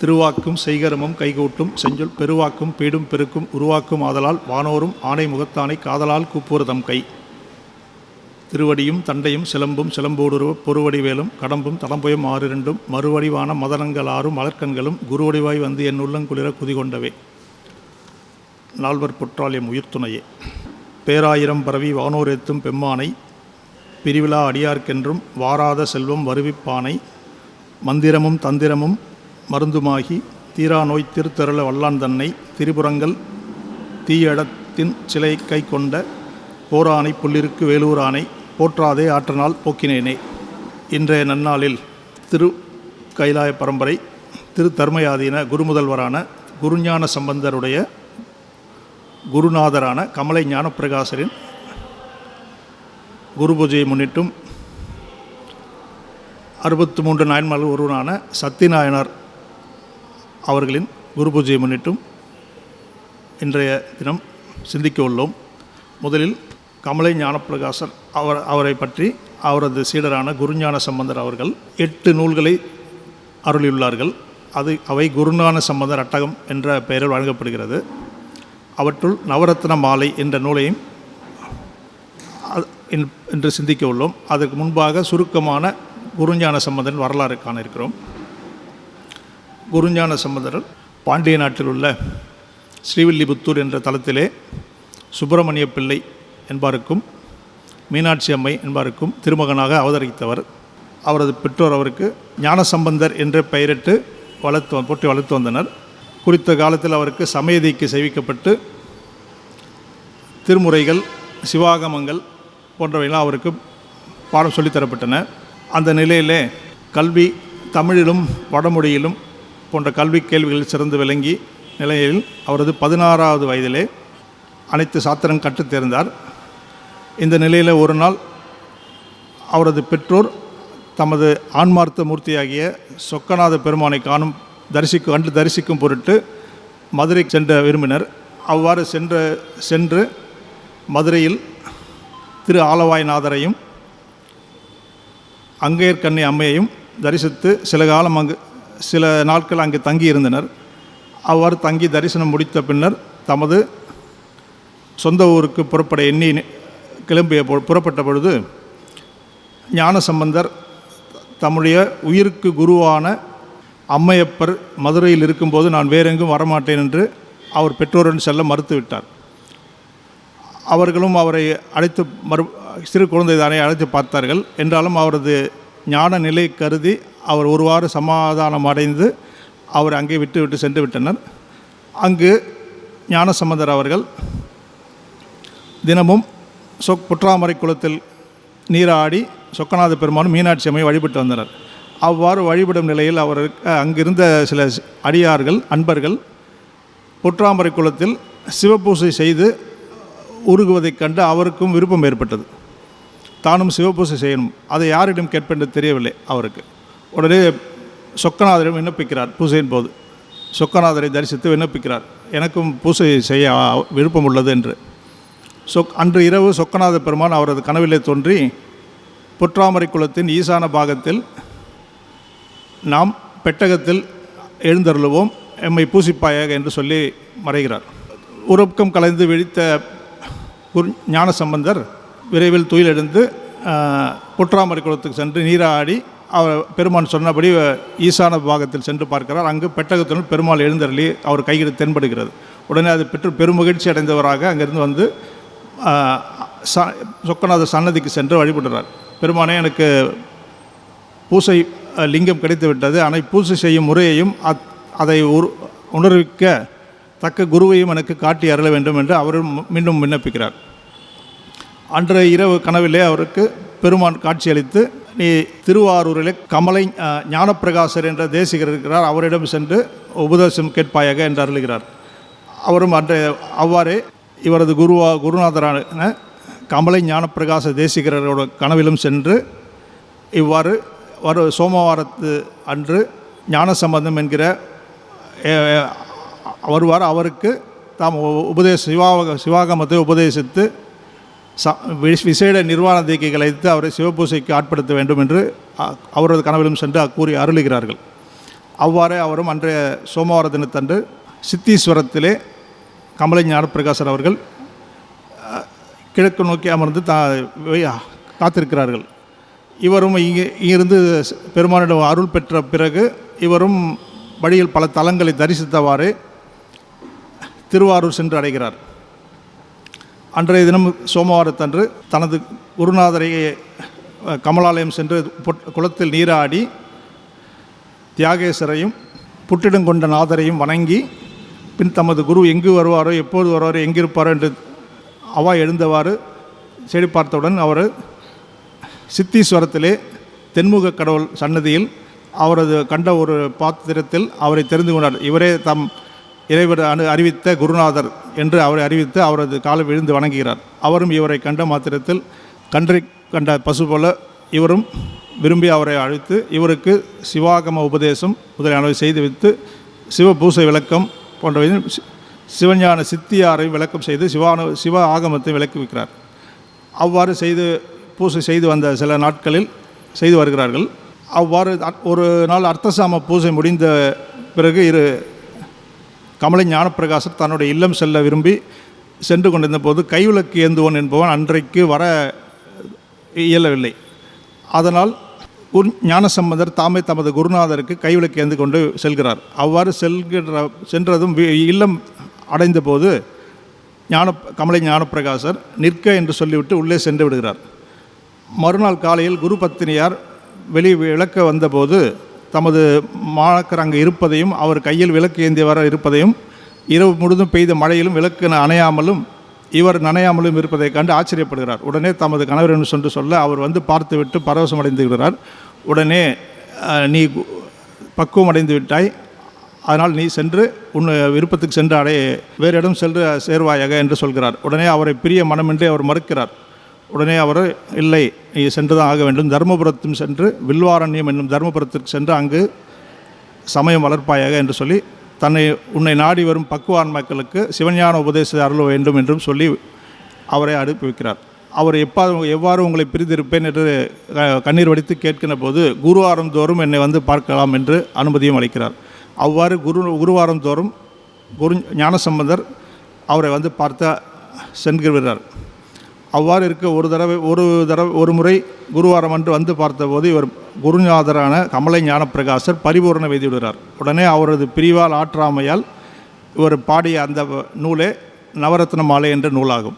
திருவாக்கும் செய்கரமும் கைகூட்டும் செஞ்சொல் பெருவாக்கும் பீடும் பெருக்கும் உருவாக்கும் ஆதலால் வானோரும் ஆணை முகத்தானை காதலால் கூப்புறதம் கை. திருவடியும் தண்டையும் சிலம்பும் சிலம்போடுருவ பொறுவடிவேலும் கடம்பும் தடம்புயம் ஆறிரண்டும் மறுவடிவான மதனங்கள் ஆறும் மலர்கண்களும் குருவடிவாய் வந்து என் உள்ளங்குளிர குதிகொண்டவே நால்வர் பொற்றாலியம் உயிர்த்துணையே. பேராயிரம் பரவி வானோரெத்தும் பெம்மானை பிரிவிழா அடியார்க்கென்றும் வாராத செல்வம் வருவிப்பானை மந்திரமும் தந்திரமும் மருந்துமாகி தீரா நோய் திருத்தருள வல்லான் தன்னை திரிபுரங்கள் தீயடத்தின் சிலை கை கொண்ட போரானை புள்ளிருக்கு வேலூரானை போற்றாதே ஆற்றனால் போக்கினேனே. இன்றைய நன்னாளில் திரு கைலாய பரம்பரை திரு தர்மயாதீன குருமுதல்வரான குருஞான சம்பந்தருடைய குருநாதரான கமலை ஞானப்பிரகாசரின் குரு பூஜையை முன்னிட்டும் அறுபத்து மூன்று நாயன்மார்கள் ஒருவரான சத்திநாயனார் அவர்களின் குரு பூஜையை முன்னிட்டும் இன்றைய தினம் சிந்திக்க உள்ளோம் முதலில் கமலை ஞானப்பிரகாசர் அவர் அவரை பற்றி அவரது சீடரான குருஞான சம்பந்தர் அவர்கள் எட்டு நூல்களை அருளியுள்ளார்கள். அது அவை குருஞான சம்பந்தர் அட்டகம் என்ற பெயரில் வழங்கப்படுகிறது. அவற்றுள் நவரத்ன மாலை என்ற நூலையும் என்று சிந்திக்க உள்ளோம் அதற்கு முன்பாக சுருக்கமான குருஞான சம்பந்தன் வரலாறு காண இருக்கிறோம். குருஞான சம்பந்தர் பாண்டிய நாட்டில் உள்ள ஸ்ரீவில்லிபுத்தூர் என்ற தலத்திலே சுப்பிரமணிய பிள்ளை என்பாருக்கும் மீனாட்சி அம்மை என்பாருக்கும் திருமகனாக அவதரித்தவர். அவரது பெற்றோர் அவருக்கு ஞானசம்பந்தர் என்று பெயரிட்டு வளர்த்து வ- வளர்த்து வந்தனர். குறித்த காலத்தில் அவருக்கு சமயதிக்கு செய்விக்கப்பட்டு திருமுறைகள் சிவாகமங்கள் போன்றவையெல்லாம் அவருக்கு பாடம் சொல்லித்தரப்பட்டன. அந்த நிலையிலே கல்வி தமிழிலும் வடமொழியிலும் போன்ற கல்வி கேள்விகளில் சிறந்து விளங்கி நிலையில் அவரது பதினாறாவது வயதிலே அனைத்து சாத்திரம் கற்றுத் தேர்ந்தார். இந்த நிலையில் ஒரு நாள் அவரது பெற்றோர் தமது ஆன்மார்த்த மூர்த்தியாகிய சொக்கநாத பெருமானை காணும் தரிசிக்கும் கண்டு தரிசிக்கும் பொருட்டு மதுரை சென்ற விரும்பினர். அவ்வாறு சென்ற சென்று மதுரையில் திரு ஆலவாய்நாதரையும் அங்கையர்கண்ணி அம்மையையும் தரிசித்து சில காலம் அங்கு சில நாட்கள் அங்கு தங்கியிருந்தனர். அவ்வாறு தங்கி தரிசனம் முடித்த பின்னர் தமது சொந்த ஊருக்கு புறப்பட எண்ணி கிளம்பிய புறப்பட்ட பொழுது ஞான சம்பந்தர் தம்முடைய உயிருக்கு குருவான அம்மையப்பர் மதுரையில் இருக்கும்போது நான் வேறெங்கும் வரமாட்டேன் என்று அவர் பெற்றோருடன் செல்ல மறுத்துவிட்டார். அவர்களும் அவரை அழைத்து மறு சிறு குழந்தை தானே அழைத்து பார்த்தார்கள். என்றாலும் அவரது ஞான நிலை கருதி அவர் ஒருவாறு சமாதானம் அடைந்து அவர் அங்கே விட்டு விட்டு சென்று விட்டனர். அங்கு ஞானசம்பந்தர் அவர்கள் தினமும் சொக் புற்றாமரை குளத்தில் நீராடி சொக்கநாத பெருமானும் மீனாட்சி அம்மையை வழிபட்டு வந்தனர். அவ்வாறு வழிபடும் நிலையில் அவர் அங்கிருந்த சில அடியார்கள் அன்பர்கள் புற்றாமரை குளத்தில் சிவபூசை செய்து உருகுவதைக் கண்டு அவருக்கும் விருப்பம் ஏற்பட்டது. தானும் சிவபூசை செய்யணும். அதை யாரிடம் கேட்பென்று தெரியவில்லை அவருக்கு. உடனே சொக்கநாதரிடம் விண்ணப்பிக்கிறார் பூசையின் போது. சொக்கநாதரை தரிசித்து விண்ணப்பிக்கிறார். எனக்கும் பூசை செய்ய விருப்பம் உள்ளது என்று. சொக் அன்று இரவு சொக்கநாத பெருமான் அவரது கனவிலே தோன்றி புற்றாமரை குளத்தின் ஈசான பாகத்தில் நாம் பெட்டகத்தில் எழுந்தருளுவோம் எம்மை பூசிப்பாயாக என்று சொல்லி மறைகிறார். உறக்கம் கலைந்து விழித்த குரு ஞானசம்பந்தர் விரைவில் துயிலெழுந்து ஆஹ், புற்றாமரை குளத்துக்கு சென்று நீராடி அவர் பெருமான் சொன்னபடி ஈசான பாகத்தில் சென்று பார்க்கிறார். அங்கு பெட்டகத்துடன் பெருமாள் எழுந்தருளி அவர் கையில் தென்படுகிறது. உடனே அது பெற்று பெருமகிழ்ச்சி அடைந்தவராக அங்கிருந்து வந்து ச- சொக்கநாத சன்னதிக்கு சென்று வழிபடுறார் பெருமானே எனக்கு பூசை லிங்கம் கிடைத்து விட்டது ஆனால் பூசை செய்யும் முறையையும் அத் அதை உரு உணர்விக்க தக்க குருவையும் எனக்கு காட்டி அருள வேண்டும் என்று அவரும் மீண்டும் விண்ணப்பிக்கிறார். அன்றைய இரவு கனவிலே அவருக்கு பெருமான் காட்சியளித்து நீ திருவாரூரிலே கமலை ஞானப்பிரகாசர் என்ற தேசிகர் இருக்கிறார். அவரிடம் சென்று உபதேசம் கேட்பாயாக என்று அருளுகிறார். அவரும் அன்றைய அவ்வாறே இவரது குருவா குருநாதரான கமலை ஞானப்பிரகாச தேசிகரோட கனவிலும் சென்று இவ்வாறு வரு சோமவாரத்து அன்று ஞானசம்பந்தம் என்கிற வருவார். அவருக்கு தாம் உபதேச சிவாக சிவாகமத்தை உபதேசித்து விசேட நிர்வாண தீக்கைகளை வைத்து அவரை சிவபூசைக்கு ஆட்படுத்த வேண்டும் என்று அ- அவரது கனவிலும் சென்று கூறி அருளுகிறார்கள். அவ்வாறே அவரும் அன்றைய சோமவார தினத்தன்று சித்தீஸ்வரத்திலே கமலை ஞானப்பிரகாசர் அவர்கள் கிழக்கு நோக்கி அமர்ந்து தா காத்திருக்கிறார்கள். இவரும் இங்கே இங்கிருந்து பெருமானிடம் அருள் பெற்ற பிறகு இவரும் வழியில் பல தலங்களை தரிசித்தவாறு திருவாரூர் சென்று அடைகிறார். அன்றைய தினம் சோமவாரத்தன்று தனது குருநாதரை கமலாலயம் சென்று பொட்- குளத்தில் நீராடி தியாகேசரையும் புட்டிடங்கொண்ட நாதரையும் வணங்கி பின் தமது குரு எங்கு வருவாரோ எப்போது வருவாரோ எங்கிருப்பாரோ என்று அவா எழுந்தவாறு செடி பார்த்தவுடன் அவர் சித்தீஸ்வரத்திலே தென்முக கடவுள் சன்னதியில் அவரது கண்ட ஒரு பாத்திரத்தில் அவரை தெரிந்து கொண்டார். இவரே தம் இறைவர் அனு அறிவித்த குருநாதர் என்று அவரை அறிவித்து அவரது காலை விழுந்து வணங்குகிறார். அவரும் இவரை கண்ட மாத்திரத்தில் கன்றை கண்ட பசு போல இவரும் விரும்பி அவரை அழைத்து இவருக்கு சிவாகம உபதேசம் முதலியானவை செய்து வைத்து சிவபூசை விளக்கம் போன்றவையும் சி- சிவஞான சித்தியாரை விளக்கம் செய்து சிவான சிவ ஆகமத்தை விளக்கி வைக்கிறார். அவ்வாறு செய்து பூசை செய்து வந்த சில நாட்களில் செய்து வருகிறார்கள். அவ்வாறு ஒரு நாள் அர்த்தசாம பூஜை முடிந்த பிறகு இரு கமலை ஞானப்பிரகாசர் தன்னுடைய இல்லம் செல்ல விரும்பி சென்று கொண்டிருந்த போது கைவிளக்கு ஏந்துவன் என்பவன் அன்றைக்கு வர இயலவில்லை. அதனால் குரு ஞானசம்பந்தர் தாமே தமது குருநாதருக்கு கைவிளக்கு ஏந்து கொண்டு செல்கிறார். அவ்வாறு செல்கிற சென்றதும் வி- இல்லம் அடைந்தபோது ஞான கமலை ஞானப்பிரகாசர் நிற்க என்று சொல்லிவிட்டு உள்ளே சென்று விடுகிறார். மறுநாள் காலையில் குரு பத்தினியார் வெளி விளக்க வந்தபோது தமது மாணக்கர் அங்கே இருப்பதையும் அவர் கையில் விளக்கு ஏந்தியவர இருப்பதையும் இரவு முழுதும் பெய்த மழையிலும் விளக்கு அணையாமலும் இவர் நனையாமலும் இருப்பதைக் கண்டு ஆச்சரியப்படுகிறார். உடனே தமது கணவர் என்று சென்று சொல்ல அவர் வந்து பார்த்துவிட்டு பரவசம் அடைந்துகிறார் விடுகிறார் உடனே நீ பக்குவம் அடைந்து விட்டாய். அதனால் நீ சென்று உன் விருப்பத்துக்கு சென்று அடைய வேறு இடம் சென்று சேர்வாயாக என்று சொல்கிறார். உடனே அவரை பிரிய மனமின்றி அவர் மறுக்கிறார். உடனே அவர் இல்லை நீ சென்று தான் ஆக வேண்டும். தர்மபுரத்தும் சென்று வில்வாரண்யம் என்னும் தர்மபுரத்திற்கு சென்று அங்கு சமயம் வளர்ப்பாயாக என்று சொல்லி தன்னை உன்னை நாடி வரும் பக்குவான் மக்களுக்கு சிவஞான உபதேசத்தை அருள வேண்டும் என்றும் சொல்லி அவரை அனுப்பி வைக்கிறார். அவர் எப்பா எவ்வாறு உங்களை பிரிந்திருப்பேன் என்று க- கண்ணீர் வடித்து கேட்கிற போது குருவாரம் தோறும் என்னை வந்து பார்க்கலாம் என்று அனுமதியும் அளிக்கிறார். அவ்வாறு குரு குருவாரம் தோறும் குரு ஞானசம்பந்தர் அவரை வந்து பார்த்த சென்றுவிடுறார் அவ்வாறு இருக்க ஒரு தடவை ஒரு தடவை ஒரு முறை குருவாரம் அன்று வந்து பார்த்தபோது இவர் குருநாதரான கமலை ஞானப்பிரகாசர் பரிபூரண விடுகிறார். உடனே அவரது பிரிவால் ஆற்றாமையால் இவர் பாடிய அந்த நூலே நவரத்ன மாலை என்ற நூலாகும்.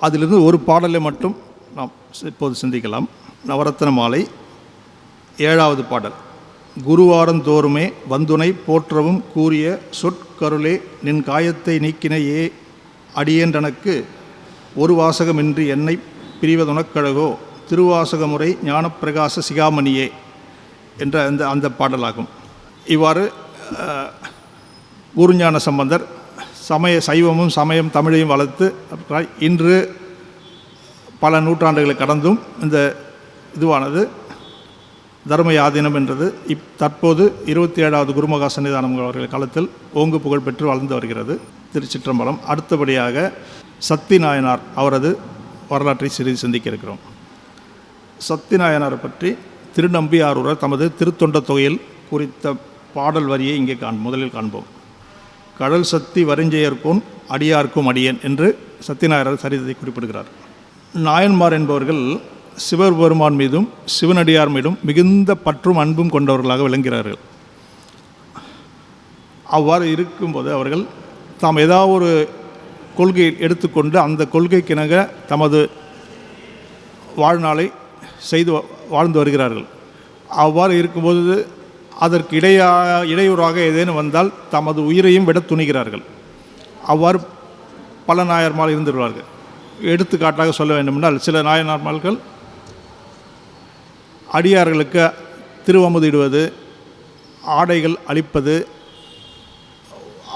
அதிலிருந்து ஒரு பாடலை மட்டும் நாம் இப்போது சிந்திக்கலாம். நவரத்ன மாலை ஏழாவது பாடல். குருவாரந்தோறுமே வந்துனை போற்றவும் கூறிய சொற்கருளே நின் காயத்தை நீக்கின ஏ அடியேன்றனக்கு ஒரு வாசகமின்றி என்னை பிரிவதுனக்கழகோ திருவாசக முறை ஞானப்பிரகாச சிகாமணியே என்ற அந்த அந்த பாடலாகும். இவ்வாறு குருஞான சம்பந்தர் சமய சைவமும் சமயம் தமிழையும் வளர்த்து இன்று பல நூற்றாண்டுகளை கடந்தும் இந்த இதுவானது தர்ம யாதீனம் என்றது. இப் தற்போது இருபத்தி ஏழாவது குருமகா சன்னிதானம் அவர்கள் காலத்தில் ஓங்கு புகழ் பெற்று வளர்ந்து வருகிறது. திருச்சிற்றம்பலம் அடுத்தபடியாக சத்தி நாயனார் அவரது வரலாற்றை சிறிது சிந்திக்க இருக்கிறோம் சத்தி நாயனாரை பற்றி திருநம்பியாரூரர் தமது திருத்தொண்ட தொகையில் குறித்த பாடல் வரியை இங்கே காண் முதலில் காண்போம். கடல் சக்தி வரிஞ்சையர்க்கும் அடியார்க்கும் அடியேன் என்று சத்தியநாயனர் சரிதத்தை குறிப்பிடுகிறார். நாயன்மார் என்பவர்கள் சிவபெருமான் மீதும் சிவனடியார் மீதும் மிகுந்த பற்றும் அன்பும் கொண்டவர்களாக விளங்குகிறார்கள். அவ்வாறு இருக்கும்போது அவர்கள் தாம் ஏதாவது ஒரு கொள்கை எடுத்துக்கொண்டு அந்த கொள்கைக்கிணங்க தமது வாழ்நாளை செய்து வ- வாழ்ந்து வருகிறார்கள். அவ்வாறு இருக்கும்போது அதற்கு இடையா இடையூறாக ஏதேனும் வந்தால் தமது உயிரையும் விட துணிகிறார்கள். அவ்வாறு பல நாயர்மால் இருந்துள்ளார்கள் எடுத்துக்காட்டாக சொல்ல வேண்டுமென்றால் சில நாயன்மார்கள் அடியார்களுக்கு திருவமுதிடுவது ஆடைகள் அழிப்பது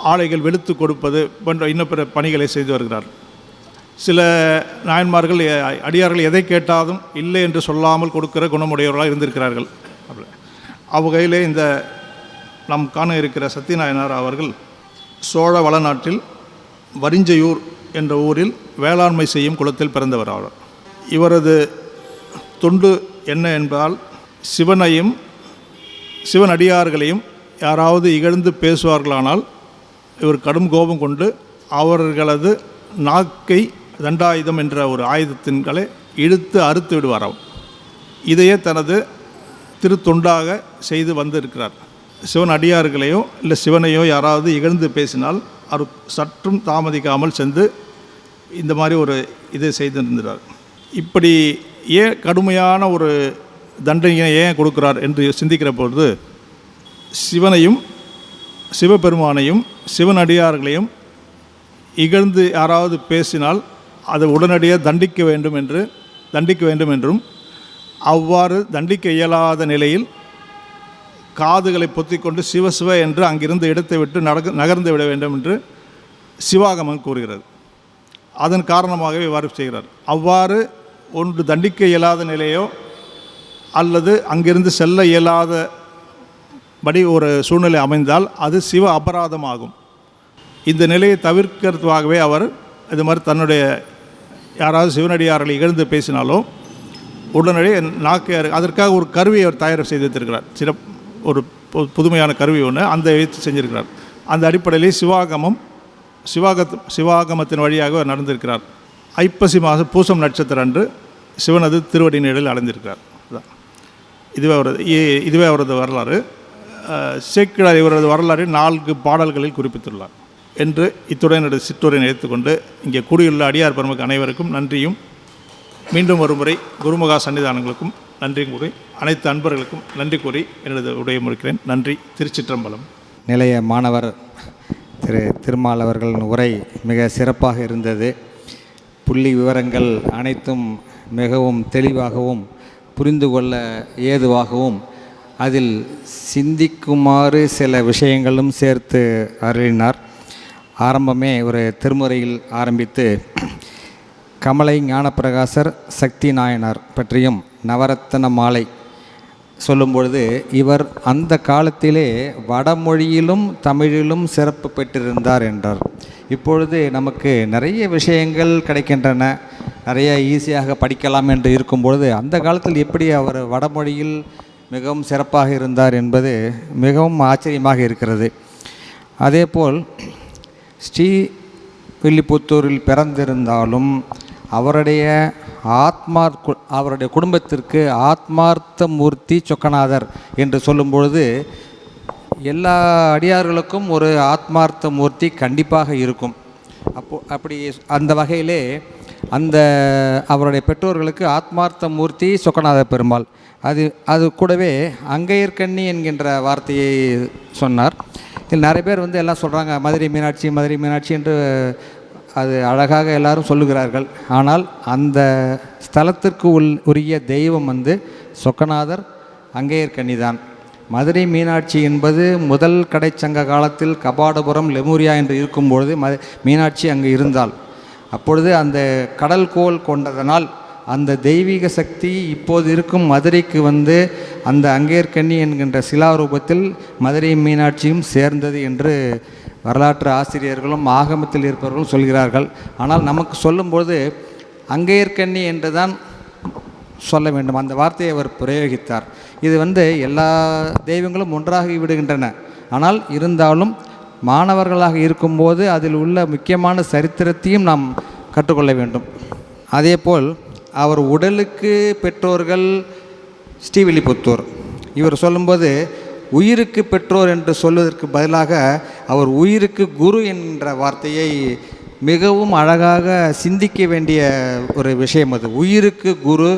ஆலைகள் வெளுத்து கொடுப்பது போன்ற இன்னும் பிற பணிகளை செய்து வருகிறார் சில நாயன்மார்கள் அடியார்கள் எதை கேட்டாலும் இல்லை என்று சொல்லாமல் கொடுக்கிற குணமுடையவர்களாக இருந்திருக்கிறார்கள் அப்படி. அவ்வகையிலே இந்த நாம் காண இருக்கிற சத்தியநாயனார் அவர்கள் சோழ வளநாட்டில் வரிஞ்சையூர் என்ற ஊரில் வேளாண்மை செய்யும் குளத்தில் பிறந்தவர் அவர் இவரது தொண்டு என்ன என்பதால் சிவனையும் சிவன் அடியார்களையும் யாராவது இகழ்ந்து பேசுவார்களானால் இவர் கடும் கோபம் கொண்டு அவர்களது நாக்கை தண்டாயுதம் என்ற ஒரு ஆயுதத்தின்களை இழுத்து அறுத்து விடுவாராம். இதையே தனது திருத்தொண்டாக செய்து வந்திருக்கிறார். சிவன் அடியார்களையோ இல்லை சிவனையோ யாராவது இகழ்ந்து பேசினால் அவர் சற்றும் தாமதிக்காமல் சென்று இந்த மாதிரி ஒரு இதை செய்திருந்தார். இப்படி ஏன் கடுமையான ஒரு தண்டனையை ஏன் கொடுக்கிறார் என்று சிந்திக்கிற பொழுது சிவனையும் சிவபெருமானையும் சிவன் அடியார்களையும் இகழ்ந்து யாராவது பேசினால் அதை உடனடியாக தண்டிக்க வேண்டும் என்று தண்டிக்க வேண்டும் என்றும் அவ்வாறு தண்டிக்க இயலாத நிலையில் காதுகளை பொத்திக்கொண்டு சிவசிவ என்று அங்கிருந்து இடத்தை விட்டு நடக்க நகர்ந்து விட வேண்டும் என்று சிவாகமன் கூறுகிறது. அதன் காரணமாகவே இவ்வாறு செய்கிறார். அவ்வாறு ஒன்று தண்டிக்க இயலாத நிலையோ அல்லது அங்கிருந்து செல்ல இயலாத படி ஒரு சூழ்நிலை அமைந்தால் அது சிவ அபராதமாகும். இந்த நிலையை தவிர்க்கிறதுக்காகவே அவர் இது மாதிரி தன்னுடைய யாராவது சிவனடியார்களை இகழ்ந்து பேசினாலும் உடனடியே நாக்கையார் அதற்காக ஒரு கருவியை அவர் தயார் செய்து வைத்திருக்கிறார். சில ஒரு பு- புதுமையான கருவி ஒன்று அந்த வைத்து செஞ்சிருக்கிறார். அந்த அடிப்படையிலே சிவாகமம் சிவாகத் சிவாகமத்தின் வழியாக அவர் நடந்திருக்கிறார். ஐப்பசி மாதம் பூசம் நட்சத்திரம் அன்று சிவனது திருவடி நிழலில் அடைந்திருக்கிறார் இதுவே அவரது இதுவே அவரது வரலாறு. சேக்கிழார் இவரது வரலாறு நான்கு பாடல்களில் குறிப்பிட்டுள்ளார். என்று இத்துடன் எனது சிற்றுரை நினைத்துக்கொண்டு இங்கே கூடியுள்ள அடியார் பெருமக்கு அனைவருக்கும் நன்றியும். மீண்டும் ஒருமுறை குருமகா சன்னிதானங்களுக்கும் நன்றி கூறி அனைத்து அன்பர்களுக்கும் நன்றி கூறி எனது உடைய முடிக்கிறேன். நன்றி. திருச்சிற்றம்பலம். நிலைய மாணவர் திரு திருமால் அவர்களின் உரை மிக சிறப்பாக இருந்தது. புள்ளி விவரங்கள் அனைத்தும் மிகவும் தெளிவாகவும் புரிந்து கொள்ள ஏதுவாகவும் அதில் சிந்திக்குமாறு சில விஷயங்களும் சேர்த்து அருளினார். ஆரம்பமே ஒரு திருமுறையில் ஆரம்பித்து கமலை ஞானப்பிரகாசர் சக்தி நாயனார் பற்றியும் நவரத்தன மாலை சொல்லும் பொழுது இவர் அந்த காலத்திலே வடமொழியிலும் தமிழிலும் சிறப்பு பெற்றிருந்தார் என்றார். இப்பொழுது நமக்கு நிறைய விஷயங்கள் கிடைக்கின்றன. நிறைய ஈஸியாக படிக்கலாம் என்று இருக்கும் பொழுது அந்த காலத்தில் எப்படி அவர் வடமொழியில் மிகவும் சிறப்பாக இருந்தார் என்பது மிகவும் ஆச்சரியமாக இருக்கிறது. அதேபோல் ஸ்ரீ வில்லிபுத்தூரில் பிறந்திருந்தாலும் அவருடைய ஆத்மார் அவருடைய குடும்பத்திற்கு ஆத்மார்த்த மூர்த்தி சொக்கநாதர் என்று சொல்லும்பொழுது எல்லா அடியார்களுக்கும் ஒரு ஆத்மார்த்த மூர்த்தி கண்டிப்பாக இருக்கும். அப்போ அப்படி அந்த வகையிலே அந்த அவருடைய பெற்றோர்களுக்கு ஆத்மார்த்த மூர்த்தி சொக்கநாத பெருமாள். அது அது கூடவே அங்கையர்கண்ணி என்கின்ற வார்த்தையை சொன்னார். இதில் நிறைய பேர் வந்து எல்லாம் சொல்கிறாங்க மதுரை மீனாட்சி மதுரை மீனாட்சி என்று அது அழகாக எல்லாரும் சொல்லுகிறார்கள். ஆனால் அந்த ஸ்தலத்திற்கு உள் உரிய தெய்வம் வந்து சொக்கநாதர் அங்கேயர்கன்னி தான். மதுரை மீனாட்சி என்பது முதல் கடைச்சங்க காலத்தில் கபாடபுரம் லெமூரியா என்று இருக்கும்பொழுது ம மீனாட்சி அங்கு இருந்தால் அப்பொழுது அந்த கடல் கோல் கொண்டதனால் அந்த தெய்வீக சக்தி இப்போது இருக்கும் மதுரைக்கு வந்து அந்த அங்கேற்கண்ணி என்கின்ற சிலாரூபத்தில் மதுரை மீனாட்சியும் சேர்ந்தது என்று வரலாற்று ஆசிரியர்களும் ஆகமத்தில் இருப்பவர்களும் சொல்கிறார்கள். ஆனால் நமக்கு சொல்லும்போது அங்கேற்கண்ணி என்று தான் சொல்ல வேண்டும். அந்த வார்த்தையை அவர் பிரயோகித்தார். இது வந்து எல்லா தெய்வங்களும் ஒன்றாகி விடுகின்றன. ஆனால் இருந்தாலும் மாணவர்களாக இருக்கும்போது அதில் உள்ள முக்கியமான சரித்திரத்தையும் நாம் கற்றுக்கொள்ள வேண்டும். அதேபோல் அவர் உடலுக்கு பெற்றோர்கள் ஸ்ரீவில்லிபுத்தூர். இவர் சொல்லும்போது உயிருக்கு பெற்றோர் என்று சொல்வதற்கு பதிலாக அவர் உயிருக்கு குரு என்ற வார்த்தையை மிகவும் அழகாக சிந்திக்க வேண்டிய ஒரு விஷயம் அது. உயிருக்கு குரு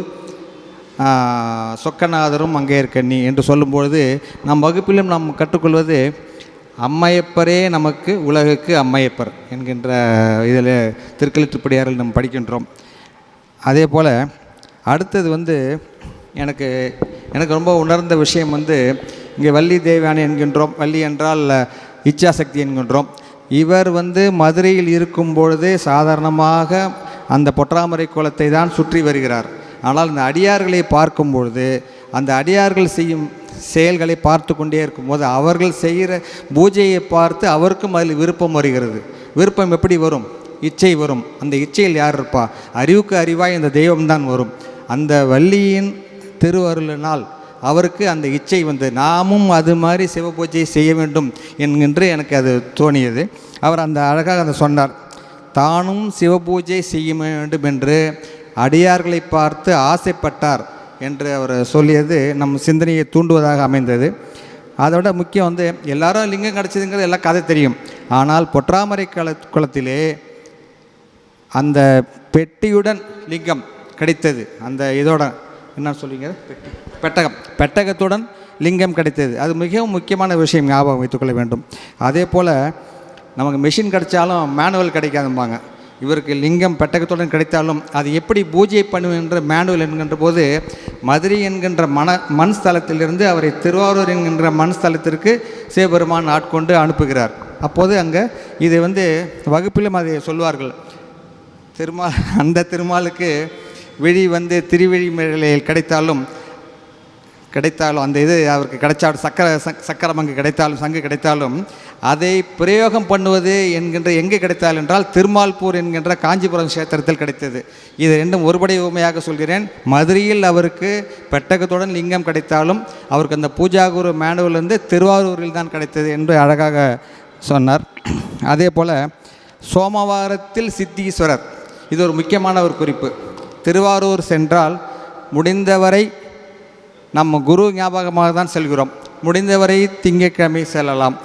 சொக்கநாதரும் சொக்கநாதரும் அங்கேயர்கண்ணி என்று சொல்லும்பொழுது நம் வகுப்பிலும் நாம் கற்றுக்கொள்வது அம்மையப்பரே நமக்கு உலகுக்கு அம்மையப்பர் என்கின்ற இதில் திருக்கழுத்துப்படியாரில் நாம் படிக்கின்றோம். அதே போல் அடுத்தது வந்து எனக்கு எனக்கு ரொம்ப உணர்ந்த விஷயம் வந்து இங்கே வள்ளி தேவானி என்கின்றோம். வள்ளி என்றால் இச்சாசக்தி என்கின்றோம். இவர் வந்து மதுரையில் இருக்கும் பொழுதே சாதாரணமாக அந்த பொற்றாமரை குளத்தை தான் சுற்றி வருகிறார். ஆனால் இந்த அடியார்களை பார்க்கும் பொழுது அந்த அடியார்கள் செய்யும் செயல்களை பார்த்து கொண்டே இருக்கும்போது அவர்கள் செய்கிற பூஜையை பார்த்து அவருக்கும் அதில் விருப்பம் வருகிறது. விருப்பம் எப்படி வரும்? இச்சை வரும். அந்த இச்சையில் யார் இருப்பா? அறிவுக்கு அறிவாய் இந்த தெய்வம்தான் வரும். அந்த வள்ளியின் திருவருளினால் அவருக்கு அந்த இச்சை வந்து நாமும் அது மாதிரி சிவ பூஜை செய்ய வேண்டும் என்கின்று எனக்கு அது தோணியது. அவர் அந்த அழகாக அதை சொன்னார். தானும் சிவ பூஜை செய்ய வேண்டும் என்று அடியார்களை பார்த்து ஆசைப்பட்டார் என்று அவர் சொல்லியது நம் சிந்தனையை தூண்டுவதாக அமைந்தது. அதோட முக்கியம் வந்து எல்லாரும் லிங்கம் கிடச்சதுங்கிறது எல்லாம் கதை தெரியும். ஆனால் பொற்றாமரை கல குளத்திலே அந்த பெட்டியுடன் லிங்கம் கிடைத்தது. அந்த இதோட என்ன சொல்லுவீங்க பெட்டி. பெட்டகம். பெட்டகத்துடன் லிங்கம் கிடைத்தது. அது மிகவும் முக்கியமான விஷயம் ஞாபகம் வைத்துக்கொள்ள வேண்டும். அதே போல் நமக்கு மெஷின் கிடைச்சாலும் மேனுவல் கிடைக்காதும்பாங்க. இவருக்கு லிங்கம் பெட்டகத்துடன் கிடைத்தாலும் அது எப்படி பூஜை பண்ணுவென்ற மேனுவல் என்கின்ற போது மதுரை என்கின்ற மன மண் ஸ்தலத்திலிருந்து அவரை திருவாரூர் என்கின்ற மண் ஸ்தலத்திற்கு சிவபெருமான் ஆட்கொண்டு அனுப்புகிறார். அப்போது அங்கே இது வந்து வகுப்பிலும் அதை சொல்வார்கள். திருமால் அந்த திருமாலுக்கு விழி வந்து திருவிழி மேலையில் கிடைத்தாலும் கிடைத்தாலும் அந்த இது அவருக்கு கிடைச்சாலும் சக்கர சக்- சக்கரம் கிடைத்தாலும் சங்கு கிடைத்தாலும் அதை பிரயோகம் பண்ணுவது என்கின்ற எங்கே கிடைத்தால் என்றால் திருமால்பூர் என்கின்ற காஞ்சிபுரம் கஷேத்திரத்தில் கிடைத்தது. இது ரெண்டும் ஒருபடை உண்மையாக சொல்கிறேன். மதுரையில் அவருக்கு பெட்டகத்துடன் லிங்கம் கிடைத்தாலும் அவருக்கு அந்த பூஜாகுரு மேனுவல் திருவாரூரில் தான் கிடைத்தது என்று அழகாக சொன்னார். அதே போல் சோமவாரத்தில் சித்தீஸ்வரர் இது ஒரு முக்கியமான ஒரு குறிப்பு. திருவாரூர் சென்றால் முடிந்தவரை நம்ம குரு ஞாபகமாக தான் செல்கிறோம். முடிந்தவரை திங்கட்கிழமை செல்லலாம்.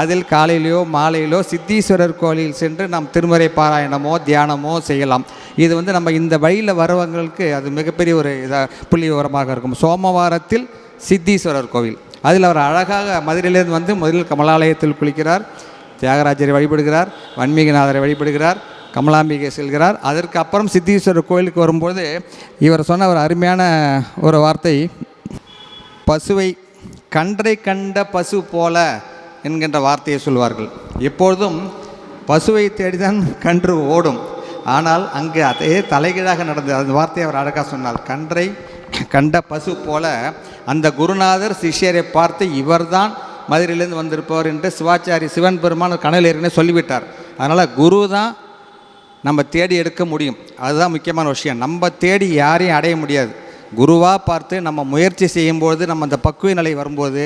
அதில் காலையிலோ மாலையிலோ சித்தீஸ்வரர் கோயிலில் சென்று நாம் திருமறை பாராயணமோ தியானமோ செய்யலாம். இது வந்து நம்ம இந்த வழியில் வரவங்களுக்கு அது மிகப்பெரிய ஒரு இதாக புள்ளி விவரமாக இருக்கும். சோமவாரத்தில் சித்தீஸ்வரர் கோவில். அதில் அவர் அழகாக மதுரையிலேருந்து வந்து முதலில் கமலாலயத்தில் குளிக்கிறார் தியாகராஜரை வழிபடுகிறார் வன்மீகநாதரை வழிபடுகிறார் கமலாம்பிகை செல்கிறார். அதற்கு அப்புறம் சித்தீஸ்வரர் கோயிலுக்கு வரும்போது இவர் சொன்ன ஒரு அருமையான ஒரு வார்த்தை பசுவை கன்றை கண்ட பசு போல என்கின்ற வார்த்தையை சொல்வார்கள். எப்பொழுதும் பசுவை தேடிதான் கன்று ஓடும். ஆனால் அங்கு அதே தலைகீழாக நடந்தது. அந்த வார்த்தையை அவர் அழகாக சொன்னார். கன்றை கண்ட பசு போல அந்த குருநாதர் சிஷ்யரை பார்த்து இவர்தான் மதுரையிலேருந்து வந்திருப்பவர் என்று சிவாச்சாரி சிவன் பெருமான் கனவில் ஏற்கனவே சொல்லிவிட்டார். அதனால் குரு தான் நம்ம தேடி எடுக்க முடியும். அதுதான் முக்கியமான விஷயம். நம்ம தேடி யாரையும் அடைய முடியாது. குருவாக பார்த்து நம்ம முயற்சி செய்யும்போது நம்ம அந்த பக்குவ நிலை வரும்போது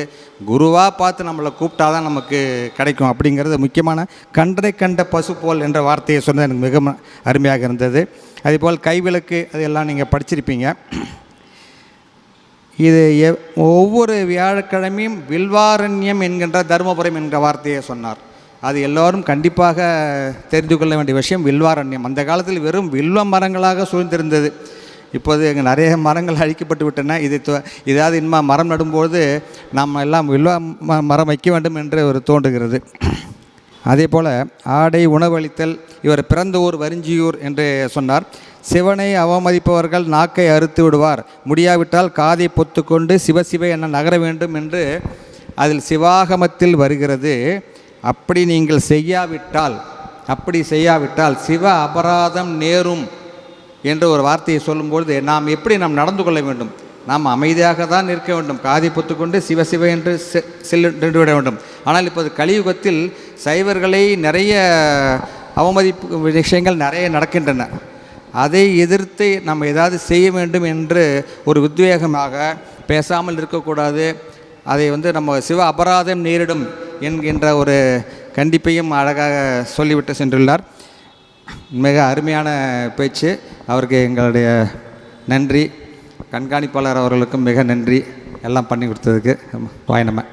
குருவாக பார்த்து நம்மளை கூப்பிட்டா தான் நமக்கு கிடைக்கும் அப்படிங்கிறது முக்கியமான கன்றை கண்ட பசு போல் என்ற வார்த்தையை சொன்னது எனக்கு மிக அருமையாக இருந்தது. அதேபோல் கைவிளக்கு அதெல்லாம் நீங்கள் படிச்சிருப்பீங்க. இது ஒவ்வொரு வியாழக்கிழமையும் வில்வாரண்யம் என்கின்ற தருமபுரம் என்கிற வார்த்தையை சொன்னார். அது எல்லோரும் கண்டிப்பாக தெரிந்து கொள்ள வேண்டிய விஷயம். வில்வாரண்யம். அந்த காலத்தில் வெறும் வில்வ மரங்களாக சூழ்ந்திருந்தது. இப்போது இங்கே நிறைய மரங்கள் அழிக்கப்பட்டு விட்டன. இது தொ- இதாவது இனிமே மரம் நடும்போது நாம் எல்லாம் வில்வ ம- மரம் வைக்க வேண்டும் என்று ஒரு தோன்றுகிறது. அதே போல் ஆடை உணவளித்தல் இவர் பிறந்த ஊர் வரிஞ்சியூர் என்று சொன்னார். சிவனை அவமதிப்பவர்கள் நாக்கை அறுத்து விடுவார். முடியாவிட்டால் காதை பொத்துக்கொண்டு சிவசிவ என நகர வேண்டும் என்று அதில் சிவாகமத்தில் வருகிறது. அப்படி நீங்கள் செய்யாவிட்டால் அப்படி செய்யாவிட்டால் சிவ அபராதம் நேரும் என்று ஒரு வார்த்தையை சொல்லும்பொழுது நாம் எப்படி நாம் நடந்து கொள்ள வேண்டும்? நாம் அமைதியாக தான் இருக்க வேண்டும். காதி பொத்துக்கொண்டு சிவ சிவ என்று செ- சென்று விட வேண்டும். ஆனால் இப்போது கலியுகத்தில் சைவர்களை நிறைய அவமதிப்பு விஷயங்கள் நிறைய நடக்கின்றன. அதை எதிர்த்து நம்ம ஏதாவது செய்ய வேண்டும் என்று ஒரு உத்வேகமாக பேசாமல் இருக்கக்கூடாது. அதை வந்து நம்ம சிவ அபராதம் நேரிடும் என்கின்ற ஒரு கண்டிப்பையும் அழகாக சொல்லிவிட்டு சென்றுள்ளார். மிக அருமையான பேச்சு. அவருக்கு எங்களுடைய நன்றி. கண்காணிப்பாளர் அவர்களுக்கும் மிக நன்றி. எல்லாம் பண்ணி கொடுத்ததுக்கு. வாய் நம்ம